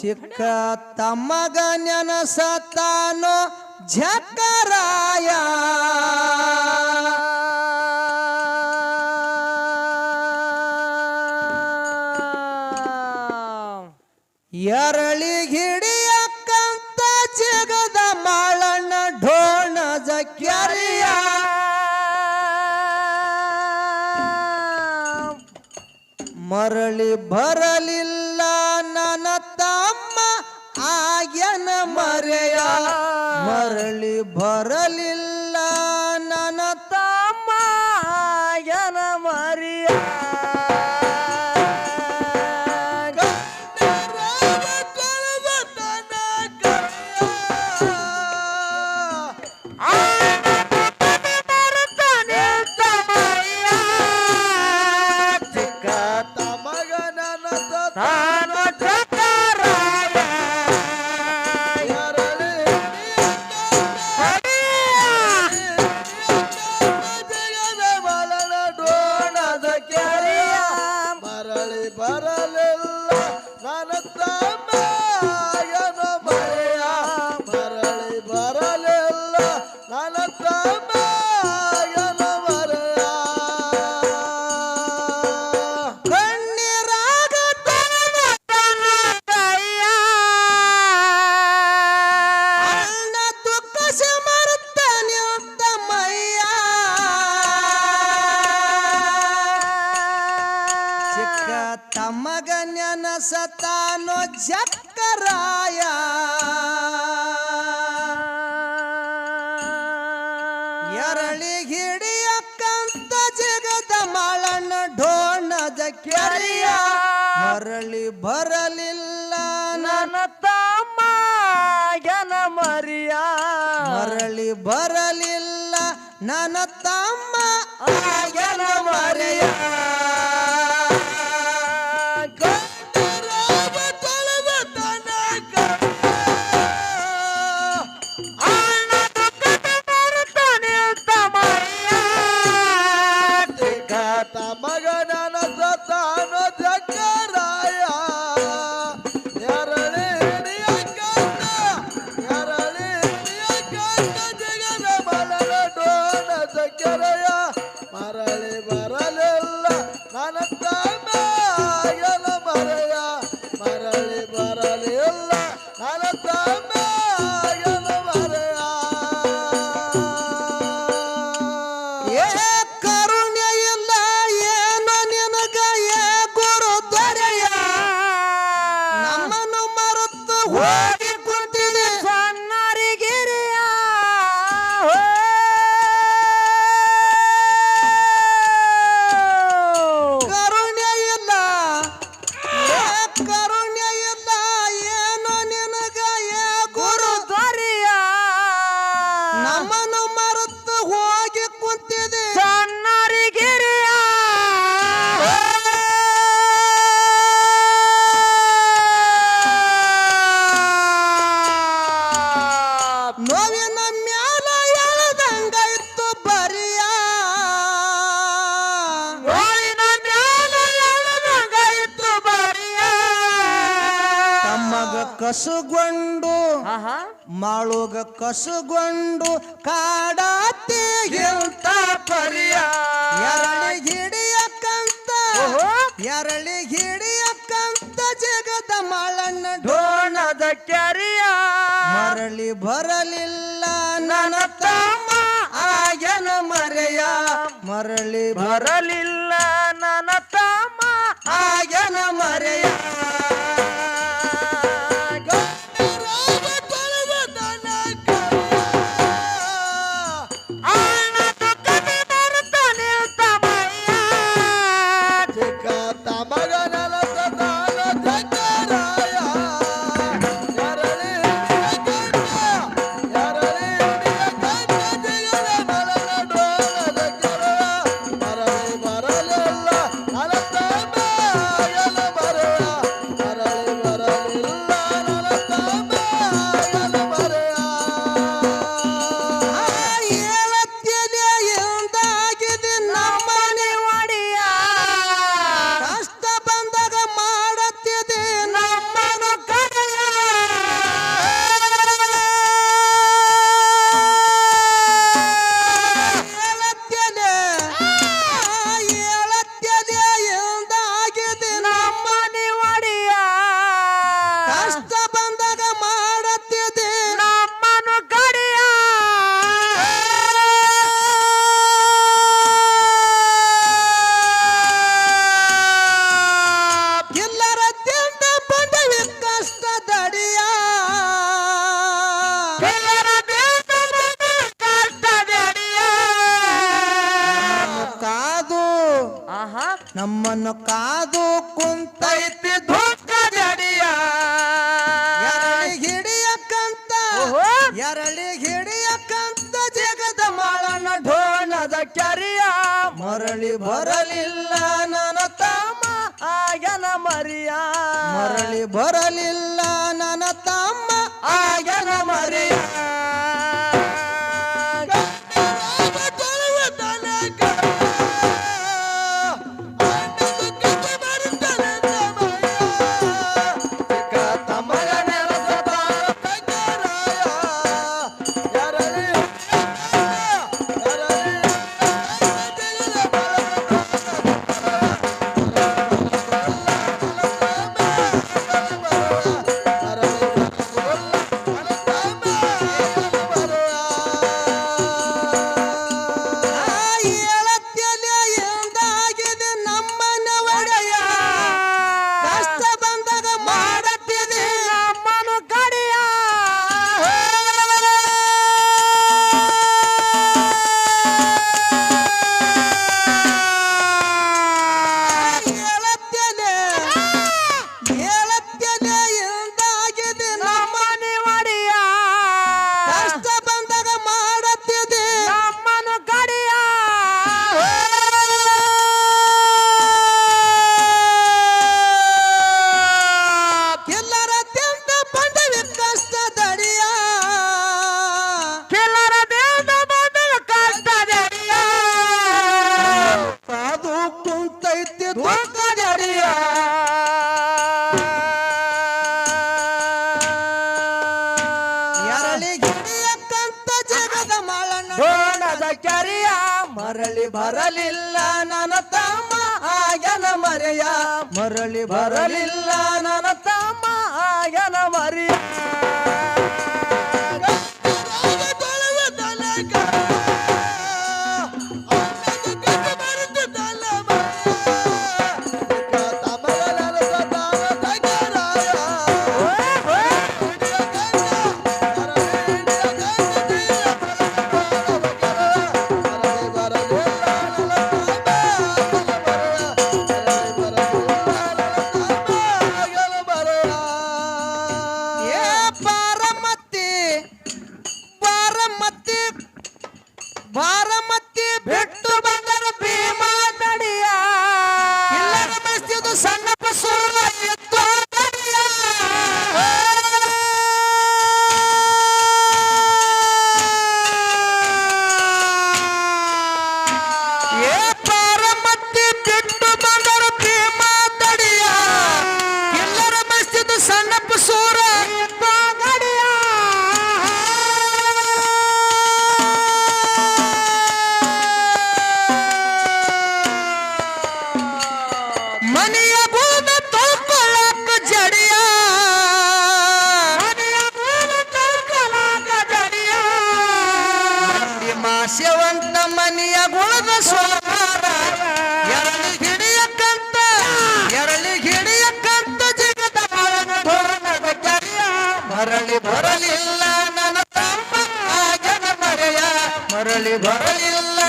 ಚಿಕ್ಕ ತಮ್ಮಗ ನೆನಸತಾನೋ ಜಕರಾಯ ಎರಳಿ ಹಿಡಿಯಕ್ಕಂತ ಜಗದ ಮಾಳಣ್ಣ ಢೋಣ ಜಕ್ಯರಿಯ. ಮರಳಿ ಬರಲಿಲ್ಲ ಮರಳಿ ಬರಲಿಲ್ಲ ಜಕ್ಕರಾಯ ಎರಳಿ ಹಿಡಿಯಕ್ಕಂತ ಜಗದ ಮಳನ ಢೋಣದ ಕೆರೆಯ. ಮರಳಿ ಬರಲಿಲ್ಲ ನನ್ನ ತಮ್ಮ ಜನ ಮರಿಯ. ಮರಳಿ ಬರಲಿಲ್ಲ ನನ್ನ ತಮ್ಮ ಜನ ಮರಿಯ. ನಮ್ಮನ್ನು ಮರೆತು ಹೋಗಿ ಕುಂತಿದೆ. ಸಣ್ಣರಿಗಿರಿಯ ಕರುಣ್ಯ ಇಲ್ಲ. ಏ ಕರುಣ್ಯ ಇಲ್ಲ. ಏನು ನಿನಗ ಏ ಗುರು? ದೊರೆಯ ನಮ್ಮನ್ನು ಕಸುಗೊಂಡು ಮಾಳುಗ ಕಸುಗೊಂಡು ಕಾಡಾತಿ ಗೆಲ್ತ ಪರಿಯ? ಎರಳಿ ಹಿಡಿಯಕ್ಕಂತ ಎರಳಿ ಹಿಡಿಯಕ್ಕಂತ ಜಗದ ಮಾಳಣ್ಣ ಡೋಣದ ಕ್ಯಾರಿಯ ಮರಳಿ ಬರಲಿಲ್ಲ ನನ್ನ ತಮ್ಮ ಆಗನ ಮರೆಯ. ಮರಳಿ ಬರಲಿಲ್ಲ ನನ್ನ ತಮ್ಮ ಆಗನ ಮರೆಯ. ನಮ್ಮನ್ನು ಕಾದು ಕುಂತೈತಿ ದುಃಖ ಜಡಿಯ ಹಿಡಿಯಕ್ಕಂತ. ಎರಳಿ ಹಿಡಿಯಕ್ಕಂತ ಜಗದ ಮಾಳನ ಢೋಣದ ಕರಿಯ. ಮರಳಿ ಬರಲಿಲ್ಲ ನನ್ನ ತಮ್ಮ ಆಗನ ಮರಿಯ. ಮರಳಿ ಬರಲಿಲ್ಲ ನನ್ನ ತಮ್ಮ ಆಗನ ಮರಿಯ. ದುಃಖ ಜಡಿಯ ಎರಳಿ ಗಿಡಿಯಕ್ಕಂತ ಜಗದ ಢೋಣದ ಕೆರಿಯ ಮರಳಿ ಬರಲಿಲ್ಲ ನನ್ನ ತಮ್ಮ ಆಗನ ಮರೆಯ. ಮರಳಿ ಬರಲಿಲ್ಲ ನನ್ನ ತಮ್ಮ ಆಗನ ಮರಿಯ. ಬಾರಮತಿ ಬಾರಮತಿ ಬಿಟ್ಟು ಬಂದರ ಭೀಮಾ ನಡಿಯ ಎಲ್ಲರ ಮಸ್ತಿದು ಸಣ್ಣ. ಏ ಮನೆಯ ಭೂಮ ತೊಳ್ಕೊಳ್ಳಾಕ ಜಡಿಯ. ಮಾಸ್ಯವಂತ ಮನೆಯ ಗುಣದ ಸೋಮಾರ ಎರಳಿ ಹಿಡಿಯಕ್ಕಂತ ಎರಳಿ ಹಿಡಿಯಕ್ಕಂತ ಜಗದ ಧೋರಣದ ಜಡಿಯ. ಮರಳಿ ಬರಲಿಲ್ಲ ನನ್ನ ತಮ್ಮ ಜನ ಮರೆಯ. ಮರಳಿ ಬರಲಿಲ್ಲ